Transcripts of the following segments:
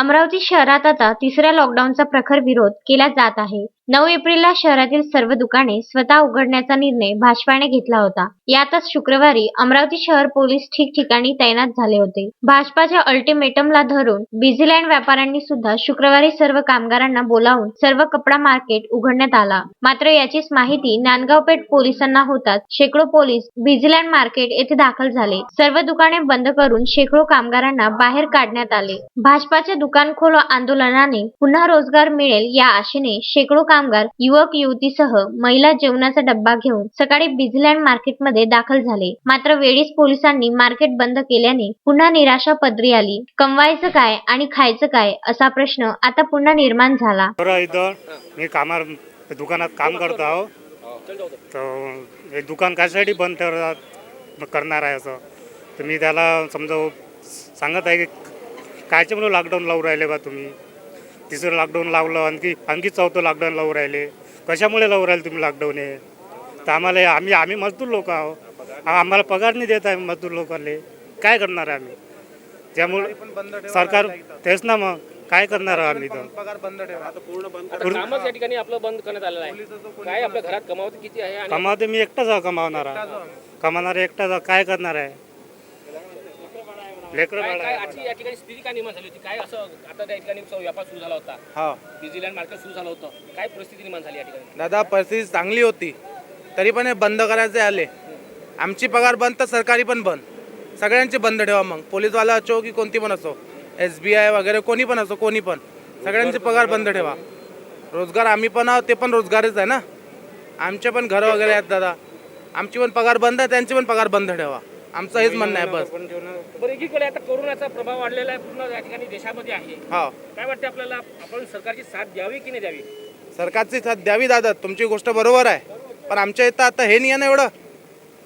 अमरावती शहरात आता तिसऱ्या लॉकडाऊनचा प्रखर विरोध केला जात आहे. नऊ एप्रिलला शहरातील सर्व दुकाने स्वतः उघडण्याचा निर्णय भाजपाने घेतला होता. यातच शुक्रवारी अमरावती शहर पोलीस ठिकठिकाणी तैनात झाले होते. भाजपाच्या अल्टिमेटमला धरून बिझीलँड व्यापाऱ्यांनी सुद्धा शुक्रवारी सर्व कामगारांना बोलावून सर्व कपडा मार्केट उघडण्यात आला. मात्र याचीच माहिती नांदगाव पेठ पोलिसांना होताच शेकडो पोलीस बिझीलँड मार्केट येथे दाखल झाले. सर्व दुकाने बंद करून शेकडो कामगारांना बाहेर काढण्यात आले. भाजपाच्या दुकान खोलो आंदोलनाने पुन्हा रोजगार मिळेल या आशेने शेकडो कामगार युवक युवतीसह महिला जेवणाचा डब्बा घेऊन सकाळी बिझलँड मार्केटमध्ये दाखल झाले. मात्र वेळीच पोलिसांनी मार्केट बंद केल्याने पुन्हा निराशा पदरी आली. कमवायचं काय आणि खायचं काय असा प्रश्न आता पुन्हा निर्माण झाला. मी कामार दुकानात काम करतो आहो. तर दुकान कशासाठी बंद ठेवतात करणार आहे असं. तर मी त्याला समजा सांगत आहे की कायच्यामुळे लॉकडाऊन लावून राहिले बा तुम्ही? तिसरं लॉकडाऊन लावलं आणखी आणखी चौथं लॉकडाऊन लावून राहिले. कशामुळे लावून राहिले तुम्ही लॉकडाऊन हे? तर आम्हाला आम्ही आम्ही मजदूर लोक आहो. आम्हाला पगार नाही देत आहे मजदूर लोकांना काय करणार आहे आम्ही? त्यामुळे सरकार तेच ना मग. काय करणार आहे आम्ही तर पगार बंद कामच या ठिकाणी आपलं बंद करण्यात आलेलं आहे. काय आपल्या घरात कमावत किती आहे आणि कमावते मी एकटाच आहे कमावणारा. कमावणारा एकटाच आहे. काय करणार आहे? काय. आजची या ठिकाणी स्थिती काय निर्माण झाली होती? काय असं आता त्या ठिकाणी व्यापार सुरू झाला होता? हा. डिझिलँड मार्केट सुरू झालं होतं. काय परिस्थिती निर्माण झाली या ठिकाणी? दादा परिस्थिती चांगली होती. तरी पण हे बंद करायचे आले. आमची पगार बंद तर सरकारी पण बंद. सगळ्यांची बंद ठेवा मग. पोलीसवाला असो की कोणती पण असो. एस बी आय वगैरे कोणी पण असो कोणी पण. सगळ्यांची पगार बंद ठेवा. रोजगार आम्ही पण आहोत ते पण रोजगारच आहे ना? आमचे पण घरं वगैरे आहेत दादा. आमची पण पगार बंद आहे त्यांची पण पगार बंद ठेवा. आमचं हेच म्हणणं आहे बस. बरं एकीकडे आता कोरोनाचा प्रभाव वाढलेला आहे पूर्ण या ठिकाणी देशामध्ये आहे. हा. काय वाटते आपल्याला? आपण सरकारची साथ द्यावी की नाही द्यावी? सरकारची साथ द्यावी दादा तुमची गोष्ट बरोबर आहे. पण आमच्या इथं आता हे नाही आहे ना एवढं.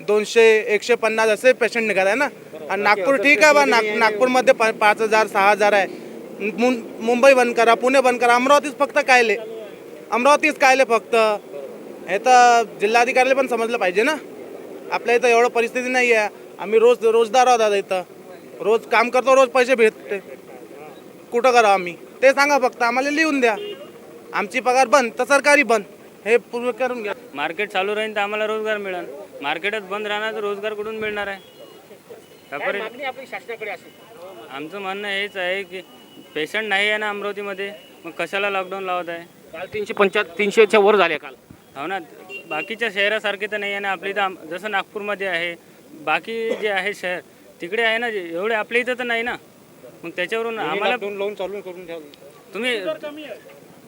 दोनशे एकशे पन्नास असे पेशंट निघाले ना. आणि नागपूर ठीक आहे बा. नाग नागपूरमध्ये पा पाच हजार सहा हजार आहे. मुं मुंबई बंद करा पुणे बंद करा. अमरावतीच फक्त कायले. अमरावतीच कायले फक्त. हे तर जिल्हाधिकाऱ्याला पण समजलं पाहिजे ना. आपल्या इथं एवढं परिस्थिती नाही आहे आम्ही रोज रोजदार आहोत दादा इथं. रोज काम करतो रोज पैसे भेटते. कुठं करा आम्ही? ते सांगा फक्त आम्हाला लिहून द्या. आमची पगार बंद तर सरकारी बंद. हे पूर्व करून घ्या. मार्केट चालू राहील तर आम्हाला रोजगार मिळेल. मार्केटच बंद राहणार तर रोजगार कुठून मिळणार आहे? आपली आमचं म्हणणं हेच आहे की पेशंट नाही आहे ना अमरावतीमध्ये मग कशाला लॉकडाऊन लावत आहे? काल तीनशे पंच्याहत्तर तीनशेच्या वर झाले काल. हो ना बाकीच्या शहरासारखे तर नाही आहे ना इथं आम- जसं नागपूरमध्ये आहे बाकी जे आहे शहर तिकडे आहे ना जे एवढे आपल्या इथं तर नाही ना. मग त्याच्यावरून आम्हाला लावून चालू करून ठेवलं तुम्ही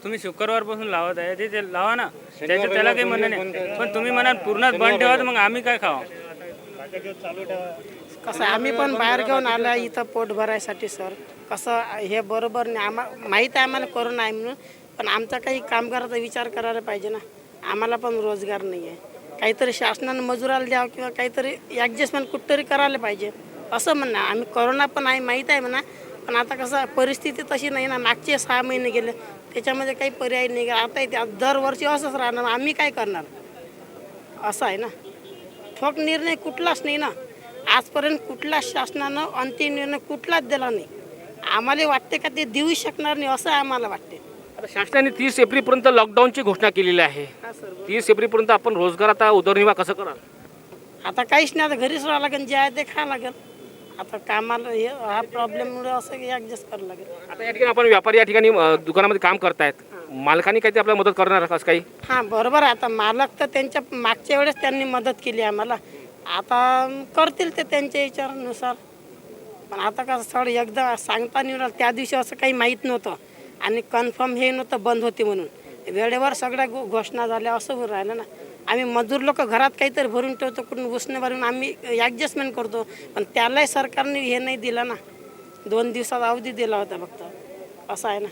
तुम्ही शुक्रवारपासून लावत आहे ते- ते लावा ना. त्याच्या त्याला काही म्हणणं नाही. पण तुम्ही म्हणा पूर्णच बंद ठेवा तर मग आम्ही काय खावा? कसं आम्ही पण बाहेर घेऊन आलो आहे इथं पोट भरायसाठी सर. कसं हे बरोबर नाही. आम्हा माहीत आहे आम्हाला कोरोना आहे म्हणून पण आमचा काही कामगाराचा विचार करायला पाहिजे ना. आम्हाला पण रोजगार नाही आहे. काहीतरी शासनानं मजुराला द्यावं किंवा काहीतरी ॲडजस्टमेंट कुठतरी करायला पाहिजे. असं म्हणणं आम्ही कोरोना पण आहे माहीत आहे म्हणा. पण आता कसं परिस्थिती तशी नाही ना. मागचे सहा महिने गेले. त्याच्यामध्ये काही पर्याय नाही. आता इथे दरवर्षी असंच राहणार. आम्ही काय करणार? असं आहे ना. ठोक निर्णय कुठलाच नाही ना. आजपर्यंत कुठल्याच शासनानं अंतिम निर्णय कुठलाच दिला नाही. आम्हाला वाटते का ते देऊ शकणार नाही असं आम्हाला वाटते. आता शासनाने तीस एप्रिलपर्यंत लॉकडाऊनची घोषणा केलेली आहे. तीस एप्रिलपर्यंत आपण रोजगार आता उदरनिर्वाह कसं कराल? आता काहीच नाही आता घरीच राहावं लागेल जे आहे ते खावं लागेल. आता कामाला हे हा प्रॉब्लेममुळे असं ॲडजस्ट करावं लागेल. आता या ठिकाणी आपण व्यापारी या ठिकाणी अ, दुकानामध्ये काम करतायत. मालकांनी काहीतरी आपल्याला मदत करणार का असं काही? हां बरोबर आहे. आता मालक तर त्यांच्या मागच्या वेळेस त्यांनी मदत केली आम्हाला. आता करतील ते त्यांच्या विचारानुसार. पण आता कसं थोडं एकदा सांगता नाही राहिलं त्या दिवशी असं काही माहीत नव्हतं. आणि कन्फर्म हे नव्हतं बंद होते म्हणून. वेळेवर सगळ्या घो- घोषणा झाल्या असं राहिलं ना. आम्ही मजूर लोक घरात काहीतरी भरून ठेवतो कुठून उसने भरून आम्ही ॲडजस्टमेंट करतो. पण त्यालाही सरकारने हे नाही दिलं ना. दोन दिवसात अवधी दिला होता फक्त. असं आहे ना.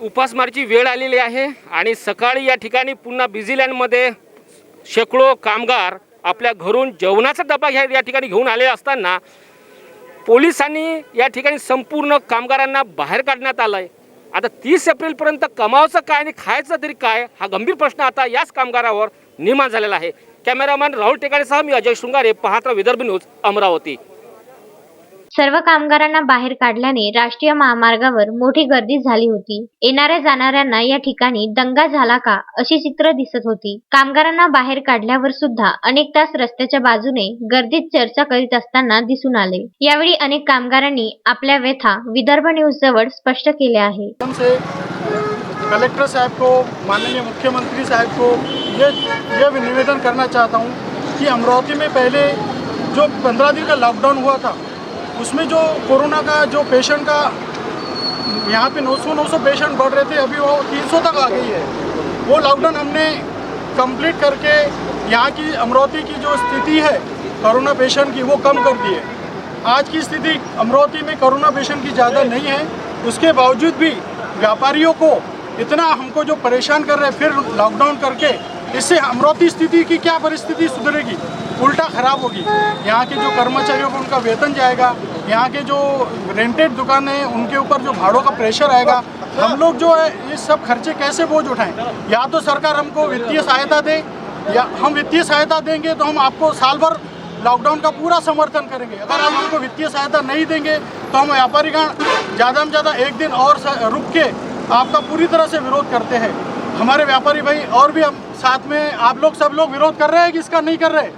उपासमारची वेळ आलेली आहे आणि सकाळी या ठिकाणी पुन्हा बिझीलँडमध्ये शेकडो कामगार आपल्या घरून जेवणाचा डबा घ्या या ठिकाणी घेऊन आले असताना पोलिसांनी या ठिकाणी संपूर्ण कामगारांना बाहेर काढण्यात आलं आहे आता तीस एप्रिलपर्यंत कमावचं काय आणि खायचं तरी काय हा गंभीर प्रश्न आता याच कामगारावर निर्माण झालेला आहे. कॅमेरामॅन राहुल टेकाडेसह मी अजय शृंगारे पाहता विदर्भ न्यूज अमरावती. सर्व कामगारांना बाहेर काढल्याने राष्ट्रीय महामार्गावर मोठी गर्दी झाली होती. येणाऱ्या जाणाऱ्यांना या ठिकाणी दंगा झाला का अशी चित्र दिसत होती. कामगारांना बाहेर काढल्यावर सुद्धा अनेक तास रस्त्याच्या बाजूने गर्दीत चर्चा करीत असताना दिसून आले. यावेळी अनेक कामगारांनी आपल्या व्यथा विदर्भ न्यूज जवळ स्पष्ट केल्या आहे. कलेक्टर साहब को माननीय मुख्यमंत्री साहब को ये ये भी निवेदन करना चाहता हूँ कि अमरावती में पहले जो पंद्रह दिन का लॉकडाउन हुआ था उसमें जो कोरोना का जो पेशेंट का, यहाँ पे 900 900 पेशेंट बढ़ रहे थे, अभी वो 300 तक आ गई है। वो लॉकडाउन हमने कंप्लीट करके यहाँ की अमरावती की जो स्थिति है, कोरोना पेशेंट की, वो कम कर दी है। आज की स्थिति अमरावती में कोरोना पेशेंट की ज़्यादा नहीं है। उसके बावजूद भी व्यापारियों को इतना हमको जो परेशान कर रहे हैं, फिर लॉकडाउन करके, इससे अमरावती स्थिति की क्या परिस्थिति सुधरेगी? उल्टा खराब होगी। यहाँ के जो कर्मचारियों को उनका वेतन जाएगा यहाँ के जो रेंटेड दुकान है, उनके ऊपर जो भाड़ों का प्रेशर आएगा, हम लोग जो है, ये सब खर्चे कैसे बोझ उठाएँ? या तो सरकार हमको वित्तीय सहायता दे, या हम वित्तीय सहायता देंगे तो हम आपको साल भर लॉकडाउन का पूरा समर्थन करेंगे। अगर आप हमको वित्तीय सहायता नहीं देंगे तो हम व्यापारीगण ज़्यादा में ज़्यादा एक दिन और रुक के आपका पूरी तरह से विरोध करते हैं। हमारे व्यापारी भाई और भी हम साथ में, आप लोग सब लोग विरोध कर रहे हैं कि इसका नहीं कर रहे?